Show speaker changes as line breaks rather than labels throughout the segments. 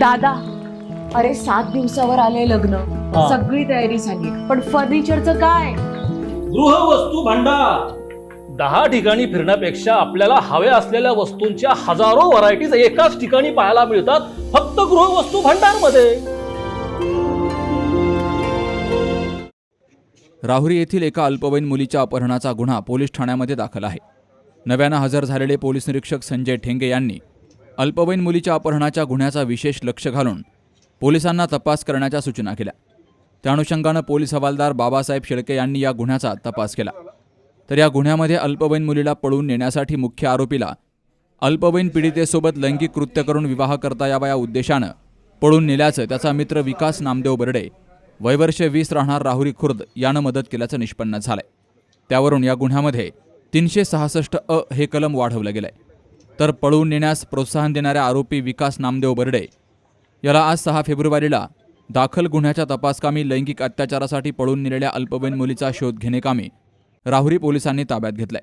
दादा अरे सात दिवसावर आले लग्न.
हा.
सगळी तयारी झाली. पण फर्निचरचं काय?
गृहवस्तू भांडार. दहा ठिकाणी फिरण्यापेक्षा आपल्याला हव्या असलेल्या वस्तूंच्या हजारो व्हरायटीज एकाच ठिकाणी पाहायला मिळतात फक्त गृहवस्तू भांडारमध्ये
राहुरी येथील एका अल्पवयीन मुलीच्या अपहरणाचा गुन्हा पोलीस ठाण्यामध्ये दाखल आहे. नव्यानं हजर झालेले पोलीस निरीक्षक संजय ठेंगे यांनी अल्पवयीन मुलीच्या अपहरणाच्या गुन्ह्याचा विशेष लक्ष घालून पोलिसांना तपास करण्याच्या सूचना केल्या. त्या अनुषंगानं पोलीस हवालदार बाबासाहेब शेळके यांनी या गुन्ह्याचा तपास केला. तर या गुन्ह्यामध्ये अल्पवयीन मुलीला पळून नेण्यासाठी मुख्य आरोपीला अल्पवयीन पीडितेसोबत लैंगिक कृत्य करून विवाह करता यावा या उद्देशानं पळून नेल्याचं त्याचा मित्र विकास नामदेव बर्डे वयवर्ष वीस राहणार राहुरी खुर्द यानं मदत केल्याचं निष्पन्न झालंय. त्यावरून या गुन्ह्यामध्ये तीनशे सहासष्ट अ हे कलम वाढवलं गेलंय. तर पळून नेण्यास प्रोत्साहन देणाऱ्या आरोपी विकास नामदेव बर्डे. याला आज सहा फेब्रुवारीला दाखल गुन्ह्याच्या तपासकामी लैंगिक अत्याचारासाठी पळून नेलेल्या अल्पवयीन मुलीचा शोध घेणेकामी राहुरी पोलिसांनी ताब्यात घेतलाय.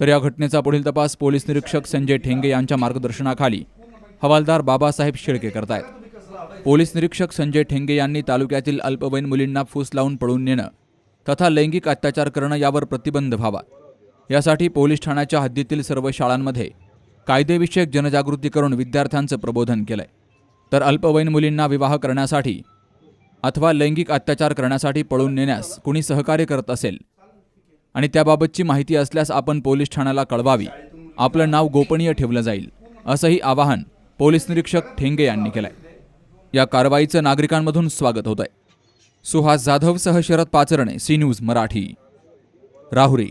तर या घटनेचा पुढील तपास पोलीस निरीक्षक संजय ठेंगे यांच्या मार्गदर्शनाखाली हवालदार बाबासाहेब शेळके करतायत. पोलीस निरीक्षक संजय ठेंगे यांनी तालुक्यातील अल्पवयीन मुलींना फूस लावून पळून नेणं तथा लैंगिक अत्याचार करणं यावर प्रतिबंध व्हावा. यासाठी पोलीस ठाण्याच्या हद्दीतील सर्व शाळांमध्ये कायदेविषयक जनजागृती करून विद्यार्थ्यांचं प्रबोधन केलंय. तर अल्पवयीन मुलींना विवाह करण्यासाठी अथवा लैंगिक अत्याचार करण्यासाठी पळून नेण्यास कुणी सहकार्य करत असेल? आणि त्याबाबतची माहिती असल्यास आपण पोलीस ठाण्याला कळवावी. आपलं नाव गोपनीय ठेवलं जाईल असंही आवाहन पोलीस निरीक्षक ठेंगे यांनी केलंय. या कारवाईचं नागरिकांमधून स्वागत होत आहे Suhas जाधवसह Sharad Pacharne C news Marathi. Rahuri.